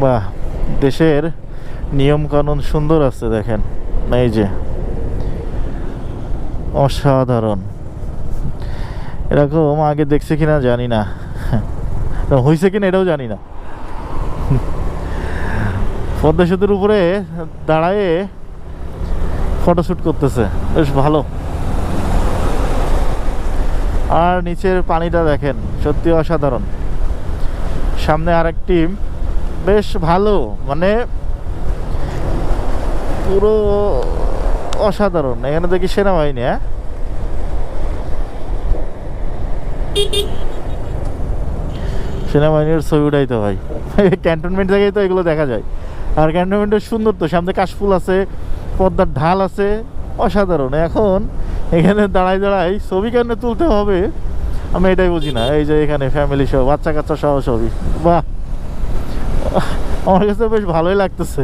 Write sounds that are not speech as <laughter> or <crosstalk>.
বাহ, দেশের নিয়ম কানুন সুন্দর আছে দেখেন, এই যে। অসাধারণ। এরকম আগে দেখছে কিনা জানি না। হয়েছে কিনা এটাও জানি না। পদ্মা সেতুর উপরে দাঁড়ায়ে ফটোশ্যুট করতেছে। বেশ ভালো। আর নিচের পানিটা দেখেন, সত্যি অসাধারণ। সামনে আরেকটি বেশ ভালো মানে পুরো অসাধারণ। এখানে দেখি সেনাবাহিনী হ্যাঁ? সেনাবাহিনীর ছবি উঠাইতে হয় <laughs> ক্যান্টনমেন্ট জায়গায় তো এগুলো দেখা যায়। আর ক্যান্টনমেন্টের সুন্দর তো, সামনে কাশফুল আছে পদ্মার ঢাল আছে, অসাধারণ। এখন এখানে দাঁড়াই দাঁড়াই ছবি কেন তুলতে হবে, আমি এটাই বুঝি না। এই যে এখানে ফ্যামিলি সহ বাচ্চা কাচ্চা সহ ছবি। বাহ! আমার কাছে বেশ ভালোই লাগতেছে।